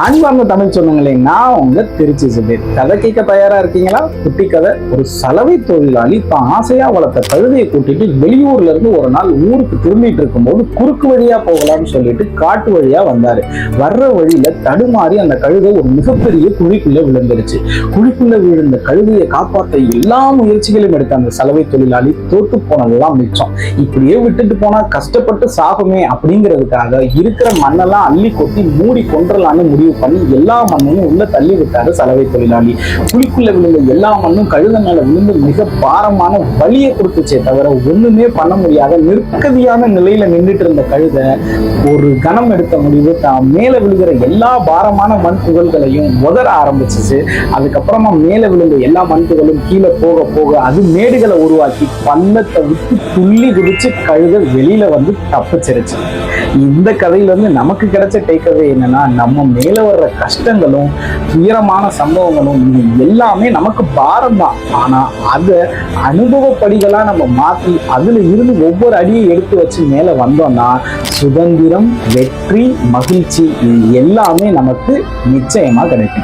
அன்பார்ந்த தமிழ் சொந்தங்களே நான் உங்க திருச்சி சுபீர் கதை கேட்க தயாரா இருக்கீங்களா? குட்டி கதை. ஒரு சலவை தொழிலாளி தான் ஆசையா வளர்த்த கழுதையை கூட்டிட்டு வெளியூர்ல இருந்து ஒரு நாள் ஊருக்கு திரும்பிட்டு இருக்கும்போது குறுக்கு வழியா போகலாம்னு சொல்லிட்டு காட்டு வழியா வந்தாரு. வர்ற வழியில தடுமாறி அந்த கழுதை ஒரு மிகப்பெரிய குழிக்குள்ள விழுந்துருச்சு. குழிக்குள்ள விழுந்த கழுதையை காப்பாற்ற எல்லா முயற்சிகளையும் எடுத்த அந்த சலவை தொழிலாளி தோத்து போனதெல்லாம் மிச்சம். இப்படியே விட்டுட்டு போனா கஷ்டப்பட்டு சாகுமே அப்படிங்கிறதுக்காக இருக்கிற மண்ணெல்லாம் அள்ளி கொட்டி மூடி கொன்றலான்னு முடிவு பண்ணி எல்லா மண்ணையும் உள்ள தள்ளி விட்டாரு சலவை தொழிலாளி. குழிக்குள்ள விழுந்த எல்லா மண்ணும் கழுத மேல விழுந்து மிக பாரமான வழியை கொடுத்துச்சே தவிர ஒண்ணுமே பண்ண முடியாத நிற்கதியான நிலையில நின்றுட்டு இருந்த கழுத ஒரு கணம் எடுத்த முடிவு தான். மேல விழுகிற எல்லா பாரமான மண் துகள்களையும் உதற ஆரம்பிச்சிச்சு. அதுக்கப்புறமா மேல விழுந்த எல்லா மண் துகளும் கீழே போக போக அது மேடுகளை உருவாக்கி பள்ளத்தை விட்டு துள்ளி குதிச்சு கழுத வெளியில வந்து தப்பிச்சிருச்சு. இந்த கதையிலேருந்து நமக்கு கிடைச்ச டேக்அவே என்னன்னா நம்ம மேல வர்ற கஷ்டங்களும் துயரமான சம்பவங்களும் இது எல்லாமே நமக்கு பாரம் தான். ஆனா அதை அனுபவப்படிகளாக நம்ம மாத்தி அதுல இருந்து ஒவ்வொரு அடியை எடுத்து வச்சு மேல வந்தோம்னா சுதந்திரம் வெற்றி மகிழ்ச்சி இது எல்லாமே நமக்கு நிச்சயமா கிடைக்கும்.